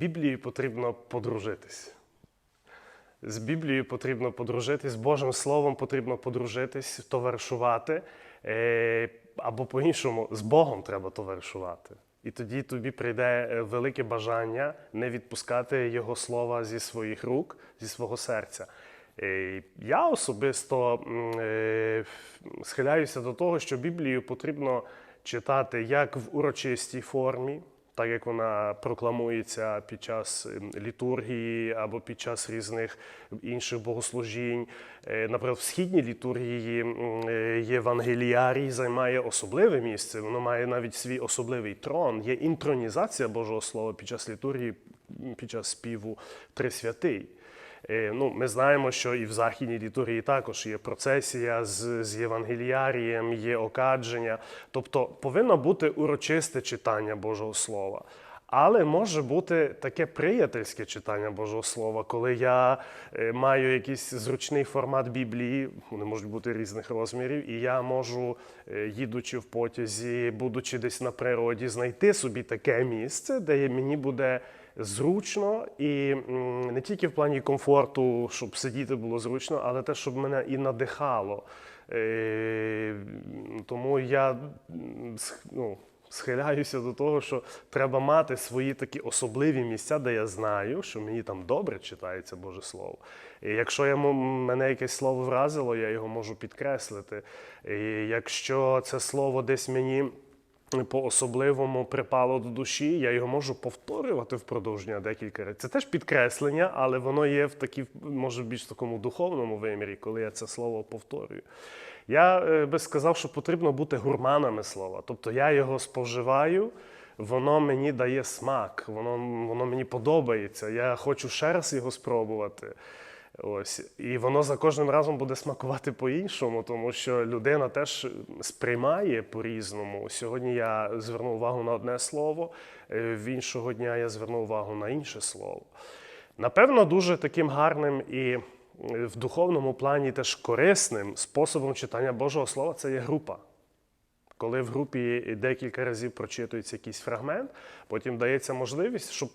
Біблією потрібно подружитись. З Біблією потрібно подружитись, з Божим Словом потрібно подружитись, товаришувати. Е, Або по-іншому, з Богом треба товаришувати. І тоді тобі прийде е, велике бажання не відпускати Його слова зі своїх рук, зі свого серця. Е, Я особисто схиляюся до того, що Біблію потрібно читати як в урочистій формі, так як вона прокламується під час ем, літургії або під час різних інших богослужінь. Е, Наприклад, в східній літургії е, Євангеліарій займає особливе місце, воно має навіть свій особливий трон. Є інтронізація Божого Слова під час літургії, під час співу Пресвятий. Е, Ну, ми знаємо, що і в західній літургії також є процесія з, з Євангеліарієм, є окадження. Тобто повинно бути урочисте читання Божого Слова. Але може бути таке приятельське читання Божого Слова, коли я е, маю якийсь зручний формат Біблії, вони можуть бути різних розмірів, і я можу, е, їдучи в потязі, будучи десь на природі, знайти собі таке місце, де мені буде зручно і не тільки в плані комфорту, щоб сидіти було зручно, але те, щоб мене і надихало. Е, Тому я ну, схиляюся до того, що треба мати свої такі особливі місця, де я знаю, що мені там добре читається Боже Слово. І якщо я, мене якесь слово вразило, я його можу підкреслити. І якщо це слово десь мені по-особливому припало до душі, я його можу повторювати впродовж дня декілька разів. Це теж підкреслення, але воно є в такій, може, більш такому духовному вимірі, коли я це слово повторюю. Я е, би сказав, що потрібно бути гурманами слова. Тобто я його споживаю, воно мені дає смак, воно, воно мені подобається. Я хочу ще раз його спробувати. Ось і воно за кожним разом буде смакувати по-іншому, тому що людина теж сприймає по-різному. Сьогодні я звернув увагу на одне слово, е, в іншого дня я звернув увагу на інше слово. Напевно, дуже таким гарним і е, в духовному плані теж корисним способом читання Божого Слова це є група. Коли в групі декілька разів прочитується якийсь фрагмент, потім дається можливість, щоб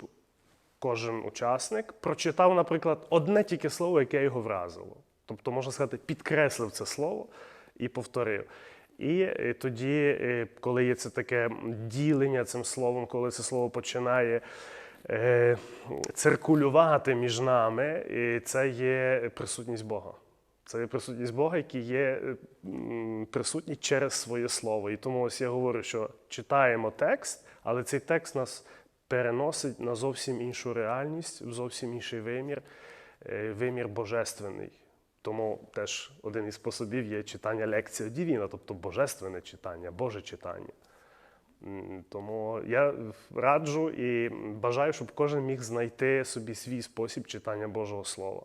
кожен учасник прочитав, наприклад, одне тільки слово, яке його вразило. Тобто, можна сказати, підкреслив це слово і повторив. І е, тоді, е, коли є це таке ділення цим словом, коли це слово починає е, циркулювати між нами, і це є присутність Бога. Це є присутність Бога, який є присутній через своє слово. І тому ось я говорю, що читаємо текст, але цей текст нас переносить на зовсім іншу реальність, в зовсім інший вимір, е, вимір божественний. Тому теж один із способів є читання лекція Дівіна, тобто божественне читання, Боже читання. Тому я раджу і бажаю, щоб кожен міг знайти собі свій спосіб читання Божого Слова.